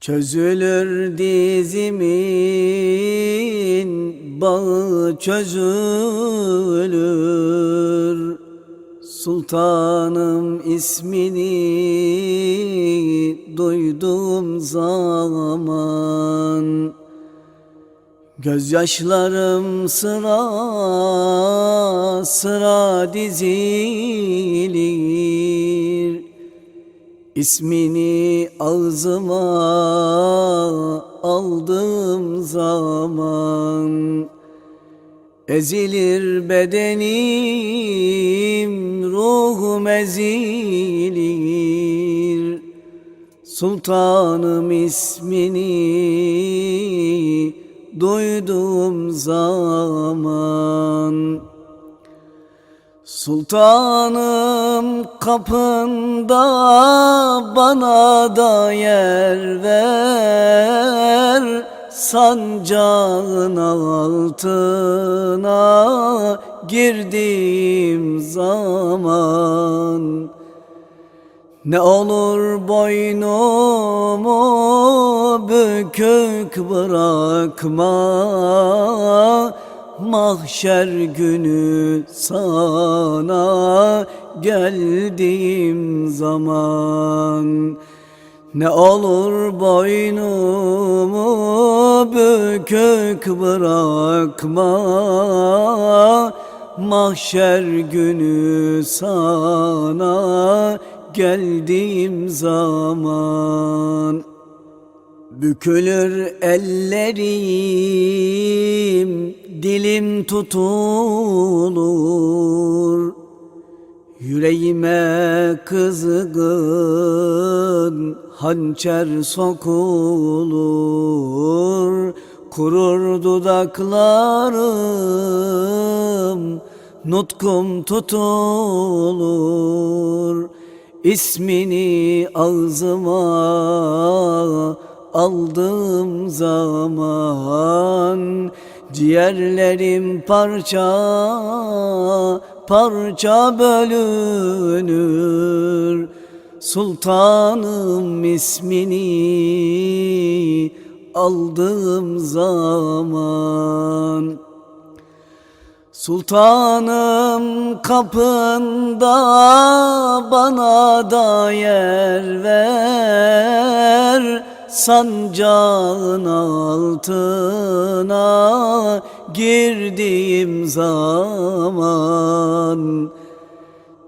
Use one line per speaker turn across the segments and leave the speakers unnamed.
Çözülür dizimin bağı çözülür. Sultanım ismini duyduğum zaman. Gözyaşlarım sıra sıra dizilir İsmini ağzıma aldığım zaman Ezilir bedenim, ruhum ezilir. Sultanım ismini duyduğum zaman Sultanım kapında bana da yer ver. Sancağın altına girdiğim zaman ne olur boynumu bükük bırakma Mahşer günü sana geldiğim zaman Ne olur boynumu bükük bırakma. Mahşer günü sana geldiğim zaman Bükülür ellerim, dilim tutulur. Yüreğime kızgın hançer sokulur. Kurur dudaklarım, nutkum tutulur. İsmini ağzıma aldığım zaman Ciğerlerim parça parça bölünür. Sultanım ismini aldığım zaman Sultanım kapında bana da yer ver Sancağın altına girdiğim zaman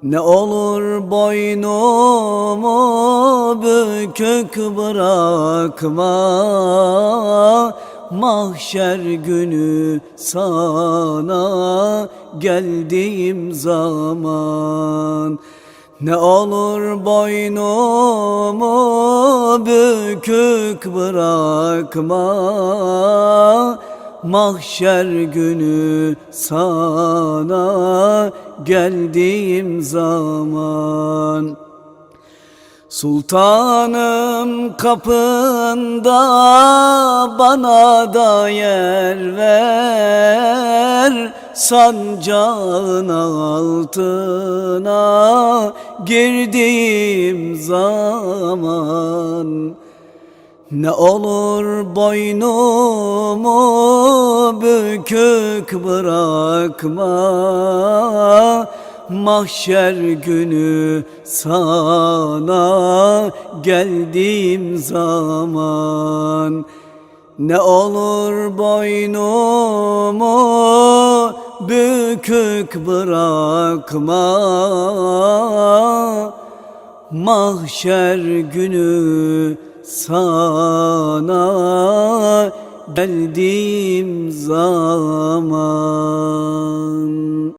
Ne olur boynumu bükük bırakma Mahşer günü sana geldiğim zaman Ne olur boynumu bükük bırakma Mahşer günü sana geldiğim zaman. Sultanım kapında bana da yer ver Sancağın altına girdiğim zaman Ne olur boynumu bükük bırakma Mahşer günü sana geldiğim zaman Ne olur boynumu bükük bırakma Mahşer günü sana geldiğim zaman